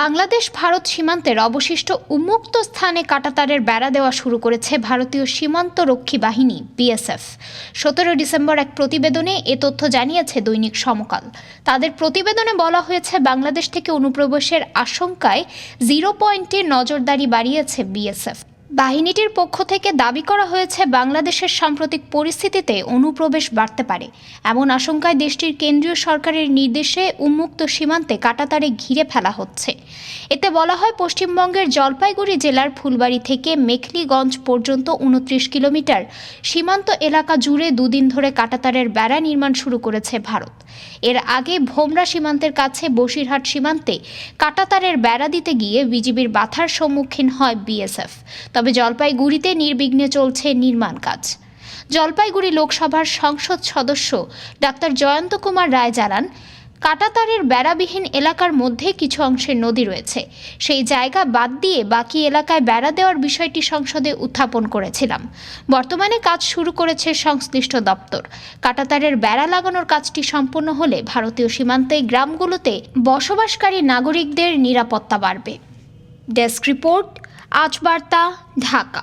বাংলাদেশ ভারত সীমান্তের অবশিষ্ট উন্মুক্ত স্থানে কাটাতারের বেড়া দেওয়া শুরু করেছে ভারতীয় সীমান্ত রক্ষী বাহিনী, বিএসএফ। সতেরো ডিসেম্বর এক প্রতিবেদনে এ তথ্য জানিয়েছে দৈনিক সমকাল। তাদের প্রতিবেদনে বলা হয়েছে, বাংলাদেশ থেকে অনুপ্রবেশের আশঙ্কায় জিরো পয়েন্টে নজরদারি বাড়িয়েছে বিএসএফ। বাহিনীটির পক্ষ থেকে দাবি করা হয়েছে, বাংলাদেশের সাম্প্রতিক পরিস্থিতিতে অনুপ্রবেশ বাড়তে পারে। এমন আশঙ্কায় দেশটির কেন্দ্রীয় সরকারের নির্দেশে উন্মুক্ত সীমান্তে কাটাতারে ঘিরে ফেলা হচ্ছে। এতে বলা হয়, পশ্চিমবঙ্গের জলপাইগুড়ি জেলার ফুলবাড়ি থেকে মেখলিগঞ্জ পর্যন্ত উনত্রিশ কিলোমিটার সীমান্ত এলাকা জুড়ে দুদিন ধরে কাটাতারের বেড়া নির্মাণ শুরু করেছে ভারত। এর আগে ভোমরা সীমান্তের কাছে বসিরহাট সীমান্তে কাটাতারের বেড়া দিতে গিয়ে বিজিবির বাধার সম্মুখীন হয় বিএসএফ। তবে জলপাইগুড়িতে নির্বিঘ্নে চলছে নির্মাণ কাজ। জলপাইগুড়ি লোকসভার সংসদ সদস্য ডাক্তার জয়ন্ত কুমার রায় জানান, কাটাতারের বেড়াবিহীন এলাকার মধ্যে কিছু অংশের নদী রয়েছে। সেই জায়গা বাদ দিয়ে বাকি এলাকায় বেড়া দেওয়ার বিষয়টি সংসদে উত্থাপন করেছিলাম। বর্তমানে কাজ শুরু করেছে সংশ্লিষ্ট দপ্তর। কাটাতারের বেড়া লাগানোর কাজটি সম্পন্ন হলে ভারতীয় সীমান্তে গ্রামগুলোতে বসবাসকারী নাগরিকদের নিরাপত্তা বাড়বে। ডেস্ক রিপোর্ট আজ বার্তা ঢাকা।